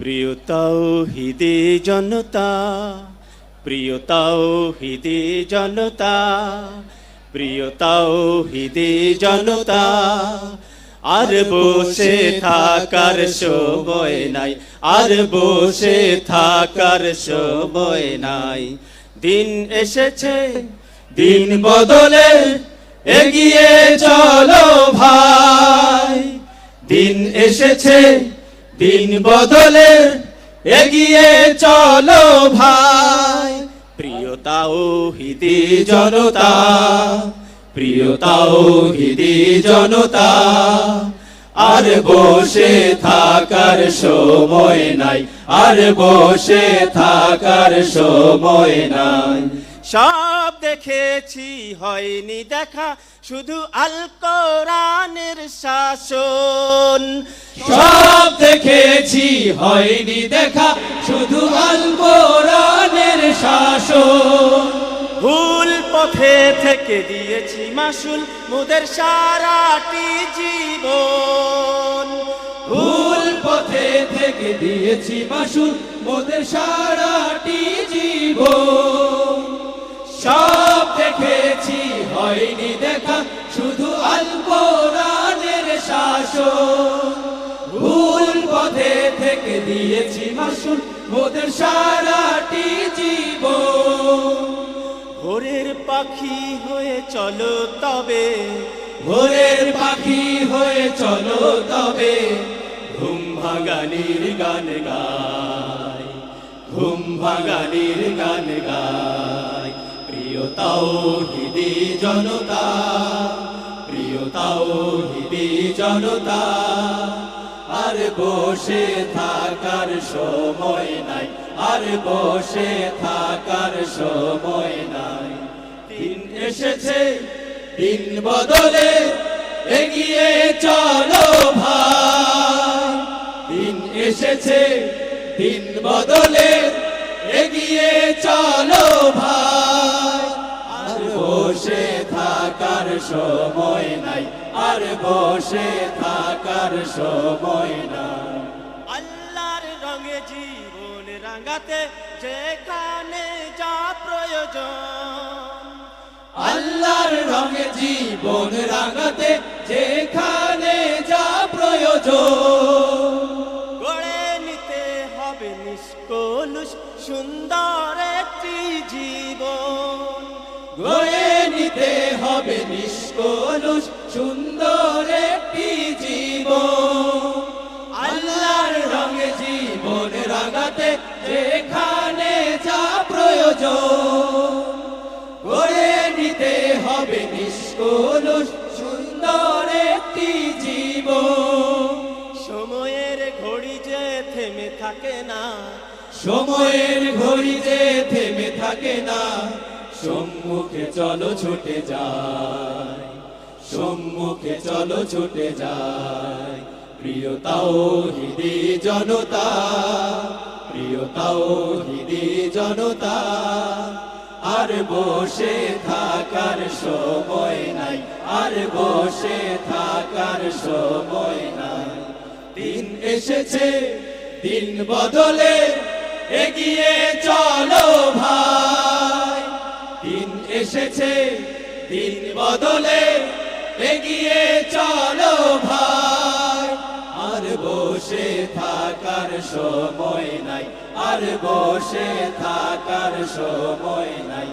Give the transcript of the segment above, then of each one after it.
প্রিয় তাওহিদে জনতা প্রিয়তাও তাওহিদে জনতা প্রিয়তাও তাওহিদে জনতা। আর বসে থাকার সময় নাই, আর বসে থাকার সময় নাই। দিন এসেছে, দিন বদলে, এগিয়ে চলো ভাই। দিন এসেছে দিন বদলে এগিয়ে চলো ভাই। প্রিয়তাও হিদি জনতা প্রিয়তাও হিদি জনতা, আর বসে থাকার সময় নাই, আর বসে থাকার সময় নাই। দেখেছি হয়নি দেখা শুধু আল কোরআনের শাসন। সব দেখেছি হয়নি দেখা শুধু আল কোরআনের শাসন। ভুল পথে থেকে দিয়েছি মাসুল মোদের সারাটি জীবন। ভুল পথে থেকে দিয়েছি মাসুল মোদের সারাটি জীবন। সব দেখেছি হয়নি দেখা শুধু অল্প কোরআনের শাসন। ভুল পথে থেকে দিয়েছি মাসুল মোদের সারাটি জীব ভোরের পাখি হয়ে চলো তবে। ভোরের পাখি হয়ে চলো তবে। ঘুম ভাঙানির গান গাই ঘুম ভাঙানির গান গাই। প্রিয়তাও হিদি জনতা প্রিয়তাও হিদি জনতা, আর বসে থাকার সময় নাই, আর বসে থাকার সময় নাই। দিন এসেছে, দিন বদলে, এগিয়ে চলো ভাই। দিন এসেছে, দিন বদলে, এগিয়ে চলো ভাই। বসে থাকার সময় নাই আর বসে থাকার সময় নাই। আল্লাহর রঙে জীবন রাঙাতে যেখানে যা প্রয়োজন। আল্লাহর রঙে জীবন রাঙাতে যেখানে যা প্রয়োজন। গড়ে নিতে হবে নিষ্কলুষ সুন্দর একটি জীবন। গড়ে নিতে হবে নিষ্কলুষ সুন্দর একটি জীবন। আল্লাহর রঙে জীবন রাঙাতে যেখানে যা প্রয়োজন। গড়ে নিতে হবে নিষ্কলুষ সুন্দর একটি জীবন। সময়ের ঘড়ি যে থেমে থাকে না। সময়ের ঘড়ি যে থেমে থাকে না। সম্মুখে চলো, ছুটে যায় সম্মুখে চলো, ছুটে যায় প্রিয়তাও হিদি জনতা প্রিয়তাও হিদি জনতা, আর বসে থাকার সময় নাই, আর বসে থাকার সময় নাই। দিন এসেছে, দিন বদলে এগিয়ে চলো ভাই। এসেছে। দিন বদলে এগিয়ে চলো ভাই। আর বসে থাকার সময় নাই আর বসে থাকার সময় নাই।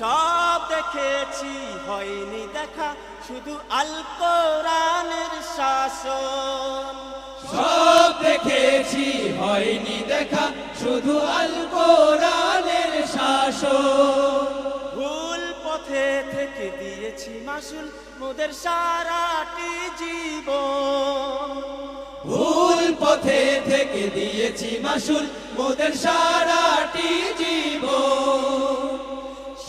সব দেখেছি হয়নি দেখা শুধু আল কোরআনের শাসন। সব দেখেছি হয়নি দেখা শুধু আল কোরআনের শাসন। দিয়েছি মাসুল মোদের সারাটি জীবন। ভুল পথে থেকে দিয়েছি মাসুল মোদের সারাটি জীবন।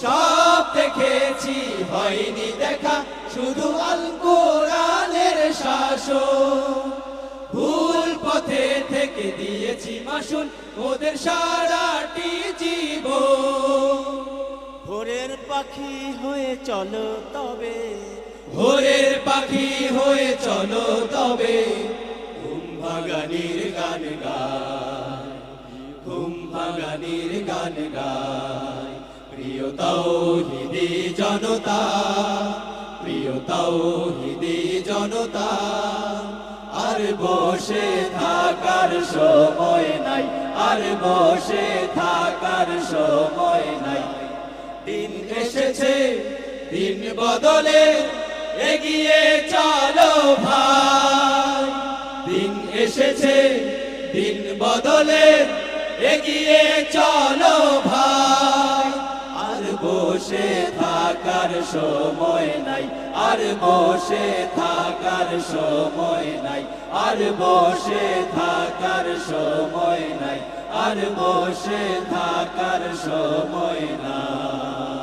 সব দেখেছি, হয়নি দেখা, শুধু আল শাসন। ভুল পথে থেকে দিয়েছি মাসুল মোদের সারাটি ভোরের পাখি হয়ে চলো তবে। ভোরের পাখি হয়ে চলো তবে। ঘুম গান গায় বাগানির গান গায়। প্রিয় তৌহিদি জনতা প্রিয় তৌহিদি জনতা। আর বসে থাকার সময় নাই, আর বসে থাকার সময় নাই। দিন এসেছে, দিন বদলে এগিয়ে চলো ভাই। দিন এসেছে, দিন বদলে এগিয়ে চলো ভাই। আর বসে থাকার সময় নাই, আর বসে থাকার সময় নাই, আর বসে থাকার সময় নাই, আর বসে থাকার সময় নাই।